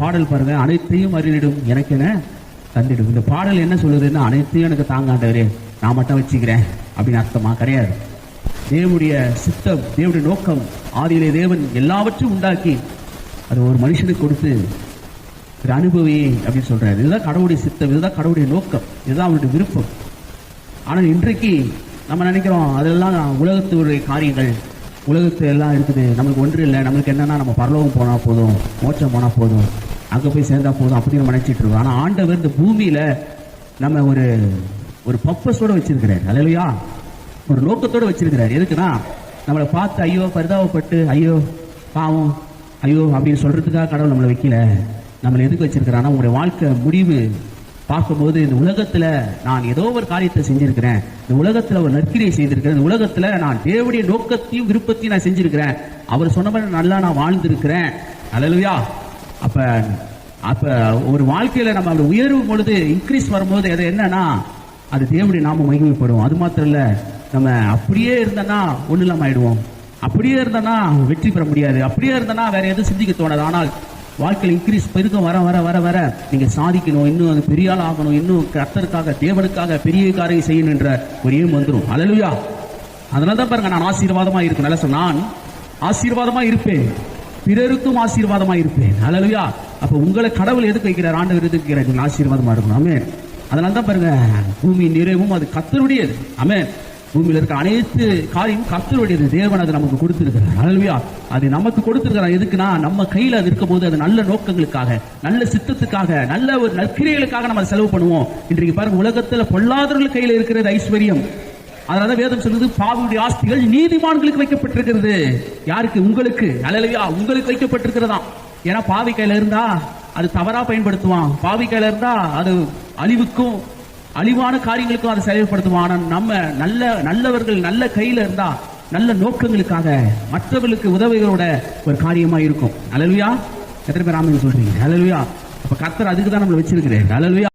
பாடல் பாருங்க அனைத்தையும் அறிவிடும் எனக்கு தந்திடும். இந்த பாடல் என்ன சொல்லுதுன்னா அனைத்தையும் எனக்கு தாங்காண்டவரே நான் மட்டும் வச்சுக்கிறேன் அப்படின்னு அர்த்தமா? கிடையாது. தேவனுடைய சித்தம் தேவனுடைய நோக்கம் ஆதியிலே தேவன் எல்லாவற்றையும் உண்டாக்கி அது ஒரு மனுஷனுக்கு கொடுத்து ஒரு அனுபவி அப்படின்னு சொல்றாரு. இதுதான் கடவுளுடைய சித்தம் இதுதான் கடவுளுடைய நோக்கம் இதுதான் அவருடைய விருப்பம். ஆனால் இன்றைக்கு நம்ம நினைக்கிறோம் அதெல்லாம் உலகத்துடைய காரியங்கள் உலகத்து எல்லாம் இருக்குது. நமக்கு ஒன்று இல்லை. நம்மளுக்கு என்னன்னா நம்ம பரலோகம் போனால் போதும் மோட்சம் போனால் போதும். அங்கே போய் சேர்ந்தா போதும் அப்படின்னு நினைச்சிட்டு இருக்கோம் ஆனால் ஆண்டவர் இந்த பூமியில் நம்ம ஒரு ஒரு பப்பஸோட வச்சிருக்கிறார். அல்லையா ஒரு நோக்கத்தோடு வச்சிருக்கிறார். எதுக்குன்னா நம்மளை பார்த்து ஐயோ பரிதாபப்பட்டு ஐயோ பாவம் ஐயோ அப்படின்னு சொல்கிறதுக்காக கடவுள் நம்மளை வைக்கல. நம்மளை எதுக்கு வச்சிருக்கிறான்னா உங்களுடைய வாழ்க்கை முடிவு பார்க்கும்போது இந்த உலகத்தில் நான் ஏதோ ஒரு காரியத்தை செஞ்சிருக்கிறேன். இந்த உலகத்தில் ஒரு நற்கிரியை செய்திருக்கிறேன். இந்த உலகத்தில் நான் தேவடைய நோக்கத்தையும் விருப்பத்தையும் நான் செஞ்சிருக்கிறேன். அவர் சொன்ன மாதிரி நல்லா நான் வாழ்ந்திருக்கிறேன். அல்லலுயா அப்ப அப்ப ஒரு வாழ்க்கையில நம்ம அப்படி உயரும் பொழுது இன்க்ரீஸ் வரும்போது அது என்னன்னா அது தேவனுடைய நாம மகிமைப்படும். அது மாத்திரம் இல்ல நம்ம அப்படியே இருந்தோன்னா ஒண்ணு இல்லாம ஆயிடுவோம். அப்படியே இருந்தோன்னா வெற்றி பெற முடியாது. அப்படியே இருந்தோன்னா வேற எதுவும் சிந்திக்க தோணாது. ஆனால் வாழ்க்கையில் இன்க்ரீஸ் பெருக்கம் வர வர வர வர நீங்க சாதிக்கணும். இன்னும் அது பெரிய ஆள் ஆகணும். இன்னும் கர்த்தருக்காக தேவனுக்காக பெரிய காரியம் செய்யணும் என்ற ஒரு ஏம் வந்துடும் அலலுயா அதனால தான் பாருங்க நான் ஆசீர்வாதமா இருக்கேன் நல்லா சொன்ன, நான் ஆசீர்வாதமா இருப்பேன். பிறருக்கும் ஆசீர்வாதமா இருப்பேன் அலலுயா அப்ப உங்களை கடவுள் எதுக்கு வைக்கிறார்? ஆண்டவர் எதுக்கு வைக்கிறார்? நீங்க ஆசீர்வாதமா இருக்கணும். ஆமென் அதனால தான் பாருங்க பூமி நிறைவும் அது கத்தருடையது அமே பூமியில் இருக்க அனைத்து காரியம் கத்தருடையது தேவன் அது நமக்கு கொடுத்திருக்கிறார். அலலுயா அது நமக்கு கொடுத்திருக்கிறார். எதுக்குன்னா நம்ம கையில் அது இருக்கும் போது அது நல்ல நோக்கங்களுக்காக நல்ல சித்தத்துக்காக நல்ல ஒரு நற்கிரியைகளுக்காக நம்ம அதை செலவு பண்ணுவோம். இன்றைக்கு பாருங்க உலகத்தில் பொல்லாதவர்கள் கையில் இருக்கிறது ஐஸ்வர்யம். அதனால வேதம் சொல்லுது பாவனுடைய ஆஸ்திகள் நீதிமான்களுக்கு வைக்கப்பட்டிருக்கிறது. யாருக்கு? உங்களுக்கு. அலலுயா உங்களுக்கு வைக்கப்பட்டிருக்கிறதா? ஏன்னா பாவி கையில இருந்தா அது தவறா பயன்படுத்துவான். பாவி கையில இருந்தா அது அழிவுக்கும் அழிவான காரியங்களுக்கும் அதை செயல்படுத்துவான். ஆனால் நம்ம நல்ல நல்லவர்கள் நல்ல கையில இருந்தா நல்ல நோக்கங்களுக்காக மற்றவர்களுக்கு உதவிகளோட ஒரு காரியமா இருக்கும். அலலுயா எத்தனை பேர் ராமன் சொல்றீங்க? அலலுயா அப்ப கர்த்தர் அதுக்கு தான் நம்மளை வச்சிருக்கிறேன் அலலுயா